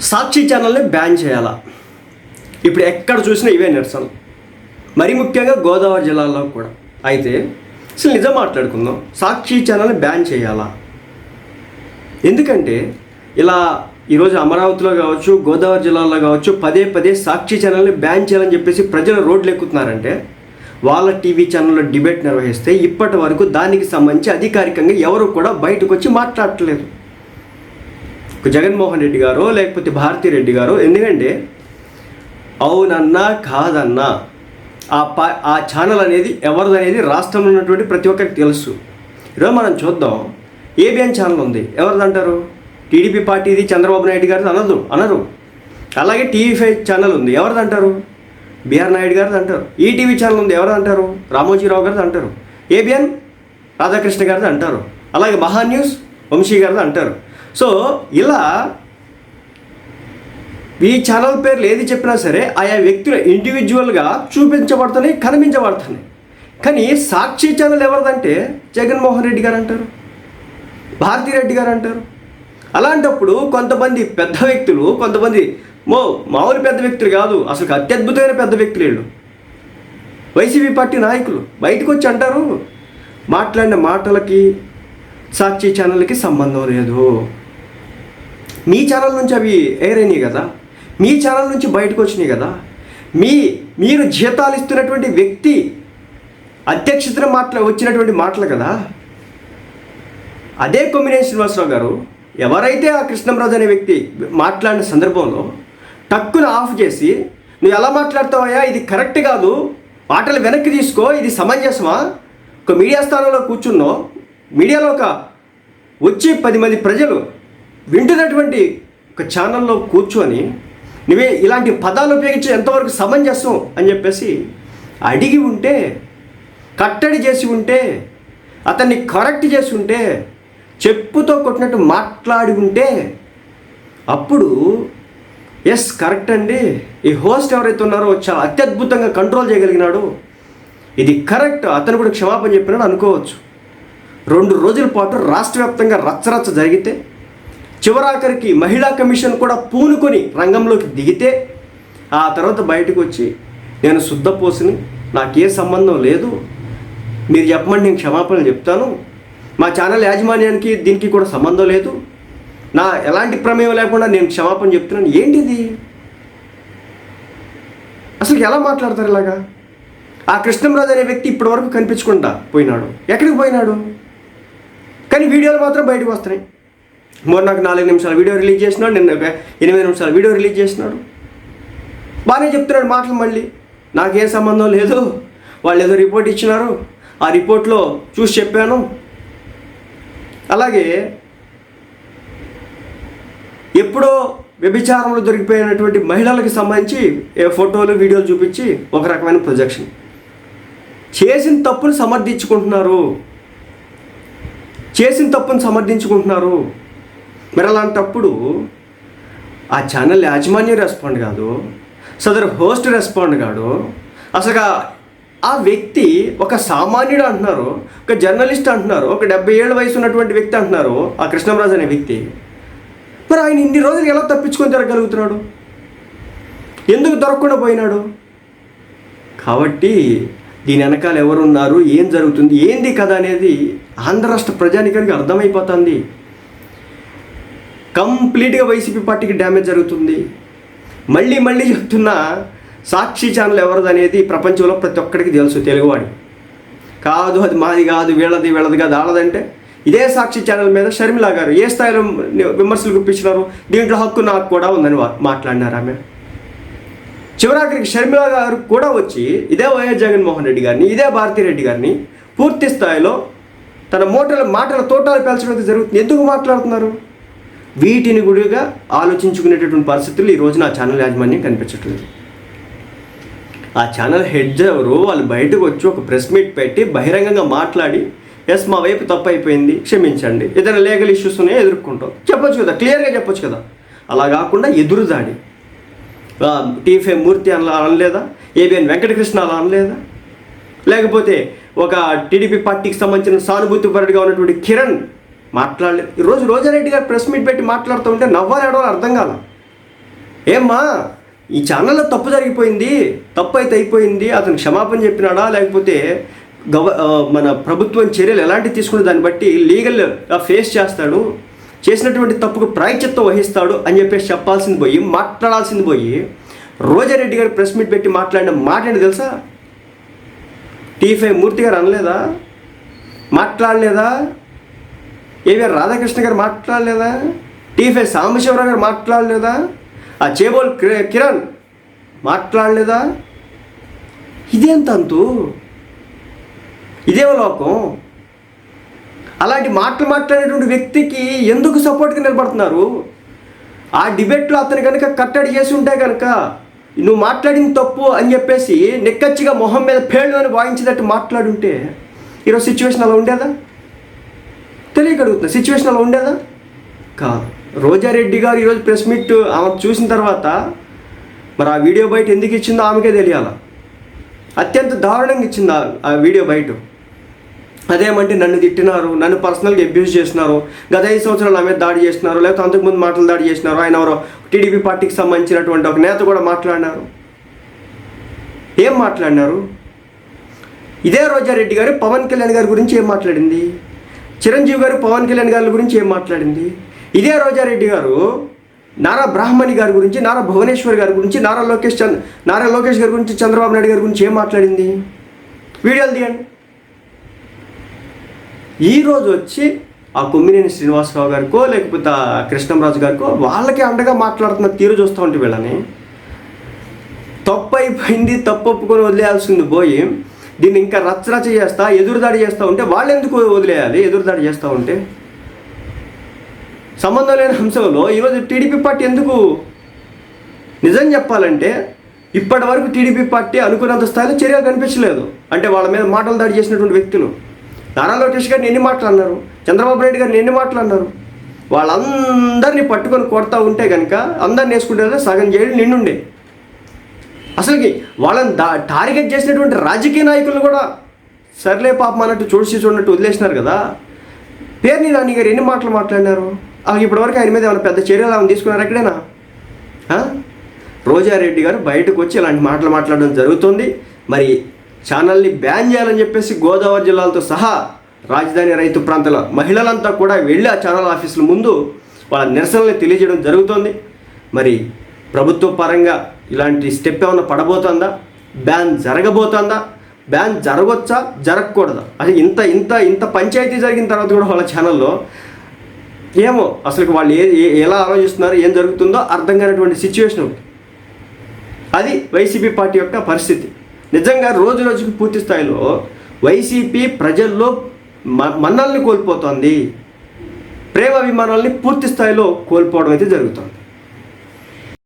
సాక్షి ఛానల్ని బ్యాన్ చేయాలా? ఇప్పుడు ఎక్కడ చూసినా ఇవే నిరసనలు. మరీ ముఖ్యంగా గోదావరి జిల్లాలో కూడా. అయితే అసలు నిజం మాట్లాడుకుందాం. సాక్షి ఛానల్ని బ్యాన్ చేయాలా? ఎందుకంటే ఇలా ఈరోజు అమరావతిలో కావచ్చు గోదావరి జిల్లాలో కావచ్చు పదే పదే సాక్షి ఛానల్ని బ్యాన్ చేయాలని చెప్పేసి ప్రజలు రోడ్లు ఎక్కుతున్నారంటే వాళ్ళ టీవీ ఛానల్లో డిబేట్ నిర్వహిస్తే ఇప్పటి వరకు దానికి సంబంధించి అధికారికంగా ఎవరు కూడా బయటకు వచ్చి మాట్లాడట్లేదు. జగన్మోహన్ రెడ్డి గారో లేకపోతే భారతీ రెడ్డి గారో ఎందుకంటే అవునన్నా కాదన్నా ఆ పా ఆ ఛానల్ అనేది ఎవరిదనేది రాష్ట్రంలో ఉన్నటువంటి ప్రతి ఒక్కరికి తెలుసు. ఈరోజు మనం చూద్దాం. ఏబిఎన్ ఛానల్ ఉంది. ఎవరిదంటారు టీడీపీ పార్టీది చంద్రబాబు నాయుడు గారిది అనదు అనరు. అలాగే టీవీ ఫైవ్ ఛానల్ ఉంది. ఎవరిదంటారు బిఆర్ బీఆర్ నాయుడు గారిది అంటారు. ఈటీవీ ఛానల్ ఉంది. ఎవరిదంటారు రామోజీరావు గారిది అంటారు. ఏబిఎన్ రాధాకృష్ణ గారిది అంటారు. అలాగే మహా న్యూస్ వంశీ గారిది అంటారు. సో ఇలా ఈ ఛానల్ పేర్లు ఏది చెప్పినా సరే ఆయా వ్యక్తులు ఇండివిజువల్గా చూపించబడుతున్నాయి కనిపించబడుతున్నాయి. కానీ సాక్షి ఛానల్ ఎవరిదంటే జగన్మోహన్ రెడ్డి గారు అంటారు భారతిరెడ్డి గారు అంటారు అలాంటప్పుడు కొంతమంది పెద్ద వ్యక్తులు కొంతమంది మో మామూలు పెద్ద వ్యక్తులు కాదు అసలు అత్యద్భుతమైన పెద్ద వ్యక్తులు వీళ్ళు. వైసీపీ పార్టీ నాయకులు బయటకు వచ్చి అంటారు మాట్లాడిన మాటలకి సాక్షి ఛానల్కి సంబంధం లేదు. మీ ఛానల్ నుంచి అవి ఎయిర్ అయినాయి కదా? మీ ఛానల్ నుంచి బయటకు వచ్చినాయి కదా? మీ మీరు జీతాలు ఇస్తున్నటువంటి వ్యక్తి అధ్యక్షతన మాటలు వచ్చినటువంటి మాటలు కదా? అదే కొమ్మినేని శ్రీనివాసరావు గారు ఎవరైతే ఆ కృష్ణంరాజు అనే వ్యక్తి మాట్లాడిన సందర్భంలో టక్కును ఆఫ్ చేసి నువ్వు ఎలా మాట్లాడతావయ్యా? ఇది కరెక్ట్ కాదు. మాటలు వెనక్కి తీసుకో. ఇది సమంజసమా? ఒక మీడియా స్థానంలో కూర్చున్నో మీడియాలో ఒక వచ్చి పది మంది ప్రజలు వింటున్నటువంటి ఒక ఛానల్లో కూర్చొని నువ్వే ఇలాంటి పదాలు ఉపయోగించి ఎంతవరకు సమంజసం అని చెప్పేసి అడిగి ఉంటే కట్టడి చేసి ఉంటే అతన్ని కరెక్ట్ చేసి ఉంటే చెప్పుతో కొట్టినట్టు మాట్లాడి ఉంటే అప్పుడు ఎస్ కరెక్ట్ అండి. ఈ హోస్ట్ ఎవరైతే ఉన్నారో చాలా అత్యద్భుతంగా కంట్రోల్ చేయగలిగినాడు. ఇది కరెక్ట్ అతను కూడా క్షమాపణ చెప్పినాడు అనుకోవచ్చు. రెండు రోజుల పాటు రాష్ట్ర వ్యాప్తంగా రచ్చరచ్చ జరిగితే చివరాఖరికి మహిళా కమిషన్ కూడా పూనుకొని రంగంలోకి దిగితే ఆ తర్వాత బయటకు వచ్చి నేను శుద్ధపోసిని నాకే సంబంధం లేదు. మీరు చెప్పమని నేను క్షమాపణలు చెప్తాను. మా ఛానల్ యాజమాన్యానికి దీనికి కూడా సంబంధం లేదు. నా ఎలాంటి ప్రమేయం లేకుండా నేను క్షమాపణ చెప్తున్నాను. ఏంటిది? అసలు ఎలా మాట్లాడతారు ఇలాగా? ఆ కృష్ణంరాజు అనే వ్యక్తి ఇప్పటి వరకు కనిపించకుండా పోయినాడు. ఎక్కడికి పోయినాడు? కానీ వీడియోలు మాత్రం బయటకు వస్తున్నాయి. మొన్న నాకు నాలుగు నిమిషాలు వీడియో రిలీజ్ చేసినాడు నిన్న ఎనిమిది నిమిషాల వీడియో రిలీజ్ చేసినాడు. బాగానే చెప్తున్నాడు మాటలు మళ్ళీ. నాకేం సంబంధం లేదు. వాళ్ళు ఏదో రిపోర్ట్ ఇచ్చినారు. ఆ రిపోర్ట్లో చూసి చెప్పాను. అలాగే ఎప్పుడో వ్యభిచారంలో దొరికిపోయినటువంటి మహిళలకు సంబంధించి ఏ ఫోటోలు వీడియోలు చూపించి ఒక రకమైన ప్రొజెక్షన్ చేసిన తప్పును సమర్థించుకుంటున్నారు. చేసిన తప్పును సమర్థించుకుంటున్నారు. మరి అలాంటప్పుడు ఆ ఛానల్ యాజమాన్యం రెస్పాండ్ కాదు సదరు హోస్ట్ రెస్పాండ్ కాడు. అసలు ఆ వ్యక్తి ఒక సామాన్యుడు అంటున్నారు ఒక జర్నలిస్ట్ అంటున్నారు ఒక డెబ్బై ఏళ్ళ వయసు ఉన్నటువంటి వ్యక్తి అంటున్నారు ఆ కృష్ణరాజు అనే వ్యక్తి. మరి ఆయన ఇన్ని రోజులు ఎలా తప్పించుకొని తిరగలుగుతున్నాడు ఎందుకు దొరకకుండా పోయినాడు? కాబట్టి దీని వెనకాల ఎవరున్నారు ఏం జరుగుతుంది ఏంది కదా అనేది ఆంధ్ర రాష్ట్ర ప్రజానికానికి అర్థమైపోతుంది. కంప్లీట్గా వైసీపీ పార్టీకి డ్యామేజ్ జరుగుతుంది. మళ్ళీ మళ్ళీ చెప్తున్నా సాక్షి ఛానల్ ఎవరిది అనేది ప్రపంచంలో ప్రతి ఒక్కడికి తెలుసు తెలుగువాడి. కాదు అది మాది కాదు వీళ్ళది వీళ్ళది కాదు ఆడదంటే ఇదే సాక్షి ఛానల్ మీద షర్మిలా గారు ఏ స్థాయిలో విమర్శలు గుప్పించినారు? దీంట్లో హక్కు నాకు కూడా ఉందని మాట్లాడినారు ఆమె. చివరాఖరికి షర్మిలా గారు కూడా వచ్చి ఇదే వైఎస్ జగన్మోహన్ రెడ్డి గారిని ఇదే భారతిరెడ్డి గారిని పూర్తి స్థాయిలో తన మోటల మాటల తోటాలు పెంచడం జరుగుతుంది. ఎందుకు మాట్లాడుతున్నారు? వీటిని గుడిగా ఆలోచించుకునేటటువంటి పరిస్థితులు ఈ రోజున ఆ ఛానల్ యాజమాన్యం కనిపించట్లేదు. ఆ ఛానల్ హెడ్ ఎవరు వాళ్ళు బయటకు వచ్చి ఒక ప్రెస్ మీట్ పెట్టి బహిరంగంగా మాట్లాడి ఎస్ మా వైపు తప్పు అయిపోయింది క్షమించండి. ఏదైనా లీగల్ ఇష్యూస్ ఉన్నాయో ఎదుర్కొంటాం. చెప్పొచ్చు కదా క్లియర్గా చెప్పొచ్చు కదా. అలా కాకుండా ఎదురుదాడి. టీఫే మూర్తి అలా అనలేదా? ఏబిఎన్ వెంకటకృష్ణ అలా అనలేదా? లేకపోతే ఒక టీడీపీ పార్టీకి సంబంధించిన సానుభూతిపరుడిగా ఉన్నటువంటి కిరణ్ మాట్లాడలేదు ఈరోజు రోజారెడ్డి గారు ప్రెస్ మీట్ పెట్టి మాట్లాడుతూ ఉంటే నవ్వాలి ఏడవాలి అర్థం కాల. ఏమ్మా ఈ ఛానల్లో తప్పు జరిగిపోయింది తప్పు అయితే అయిపోయింది అతను క్షమాపణ చెప్పినాడా లేకపోతే గవ మన ప్రభుత్వం చర్యలు ఎలాంటివి తీసుకునే దాన్ని బట్టి లీగల్గా ఫేస్ చేస్తాడు చేసినటువంటి తప్పుకు ప్రాయచిత్వం వహిస్తాడు అని చెప్పేసి చెప్పాల్సింది పోయి మాట్లాడాల్సింది పోయి రోజారెడ్డి గారు ప్రెస్ మీట్ పెట్టి మాట్లాడిన మాట ఏంటి తెలుసా? టీ ఫైవ్ మూర్తి గారు అనలేదా? మాట్లాడలేదా? ఏవిఆర్ రాధాకృష్ణ గారు మాట్లాడలేదా? టీఫే సాంబశివరావు గారు మాట్లాడలేదా? ఆ చేబోల్ కిరణ్ మాట్లాడలేదా? ఇదేం తంతు ఇదేమో లోకం? అలాంటి మాటలు మాట్లాడేటువంటి వ్యక్తికి ఎందుకు సపోర్ట్గా నిలబడుతున్నారు? ఆ డిబేట్లో అతను కనుక కట్టడి చేసి ఉంటే కనుక నువ్వు మాట్లాడింది తప్పు అని చెప్పేసి నిక్కచ్చిగా మొహం మీద పేళ్ళు అని వాయించినట్టు మాట్లాడుంటే ఈరోజు సిచ్యువేషన్ అలా ఉండేదా? తెలియగలుగుతుంది సిచ్యువేషన్ అలా ఉండేదా? కాదు. రోజారెడ్డి గారు ఈరోజు ప్రెస్ మీట్ ఆమె చూసిన తర్వాత మరి ఆ వీడియో బయట ఎందుకు ఇచ్చిందో ఆమెకే తెలియాల? అత్యంత దారుణంగా ఇచ్చింది ఆ- ఆ వీడియో బయట. అదేమంటే నన్ను తిట్టినారు నన్ను పర్సనల్గా అబ్యూస్ చేసినారు గత ఐదు సంవత్సరాలు నా మీద దాడి చేసినారు లేకపోతే అంతకుముందు మాటలు దాడి చేసినారు ఆయన ఎవరో టీడీపీ పార్టీకి సంబంధించినటువంటి ఒక నేత కూడా మాట్లాడినారు. ఏం మాట్లాడినారు? ఇదే రోజారెడ్డి గారు పవన్ కళ్యాణ్ గారి గురించి ఏం మాట్లాడింది? చిరంజీవి గారు పవన్ కళ్యాణ్ గారి గురించి ఏం మాట్లాడింది? ఇదే రోజారెడ్డి గారు నారా బ్రాహ్మణి గారి గురించి నారా భువనేశ్వర్ గారి గురించి నారా లోకేష్ చంద్ర నారా లోకేష్ గారి గురించి చంద్రబాబు నాయుడు గారి గురించి ఏం మాట్లాడింది? వీడియోలు తీయండి. ఈ రోజు వచ్చి ఆ కొమ్మినేని శ్రీనివాసరావు గారికో లేకపోతే ఆ కృష్ణంరాజు గారికో వాళ్ళకి అండగా మాట్లాడుతున్న తీరు చూస్తూ ఉంటే వీళ్ళని. తప్పు అయిపోయింది తప్పు ఒప్పుకొని వదిలేయాల్సింది పోయి దీన్ని ఇంకా రచ్చరచ్చ చేస్తా ఎదురుదాడి చేస్తూ ఉంటే వాళ్ళు ఎందుకు వదిలేయాలి? ఎదురుదాడి చేస్తూ ఉంటే? సంబంధం లేని అంశంలో ఈరోజు టీడీపీ పార్టీ ఎందుకు? నిజం చెప్పాలంటే ఇప్పటి వరకు టీడీపీ పార్టీ అనుకున్నంత స్థాయిలో చర్యలు కనిపించలేదు. అంటే వాళ్ళ మీద మాటలు దాడి చేసినటువంటి వ్యక్తులు. నారా లోకేష్ గారిని ఎన్ని మాటలు అన్నారు? చంద్రబాబు నాయుడు గారిని ఎన్ని మాటలు అన్నారు? వాళ్ళందరినీ పట్టుకొని కొడతా ఉంటే కనుక అందరిని వేసుకుంటే సగం జైలు నిండుండే. అసలుకి వాళ్ళని దా టార్గెట్ చేసినటువంటి రాజకీయ నాయకులు కూడా సర్లే పాపం అన్నట్టు చూసి చూడనట్టు వదిలేసినారు కదా. పేర్ని దాని గారు ఎన్ని మాటలు మాట్లాడినారు? అసలు ఇప్పటివరకు ఆయన మీద ఏమైనా పెద్ద చర్యలు ఏమైనా తీసుకున్నారు ఎక్కడైనా? రోజారెడ్డి గారు బయటకు వచ్చి ఇలాంటి మాటలు మాట్లాడడం జరుగుతుంది. మరి ఛానల్ని బ్యాన్ చేయాలని చెప్పేసి గోదావరి జిల్లాలతో సహా రాజధాని రైతు ప్రాంతాల మహిళలంతా కూడా వెళ్ళి ఆ ఛానల్ ఆఫీసుల ముందు వాళ్ళ నిరసనల్ని తెలియజేయడం జరుగుతోంది. మరి ప్రభుత్వ పరంగా ఇలాంటి స్టెప్ ఏమైనా పడబోతుందా? బ్యాన్ జరగబోతుందా? బ్యాన్ జరగవచ్చా జరగకూడదా? అసలు ఇంత ఇంత ఇంత పంచాయతీ జరిగిన తర్వాత కూడా వాళ్ళ ఛానల్లో ఏమో అసలు వాళ్ళు ఏ ఏ- ఎలా ఆలోచిస్తున్నారు ఏం జరుగుతుందో అర్థం కానటువంటి సిచ్యువేషన్ ఒకటి. అది వైసీపీ పార్టీ యొక్క పరిస్థితి. నిజంగా రోజు రోజుకి పూర్తి స్థాయిలో వైసీపీ ప్రజల్లో మ మన్నల్ని కోల్పోతోంది. ప్రేమ అభిమానాల్ని పూర్తి స్థాయిలో కోల్పోవడం అయితే జరుగుతుంది.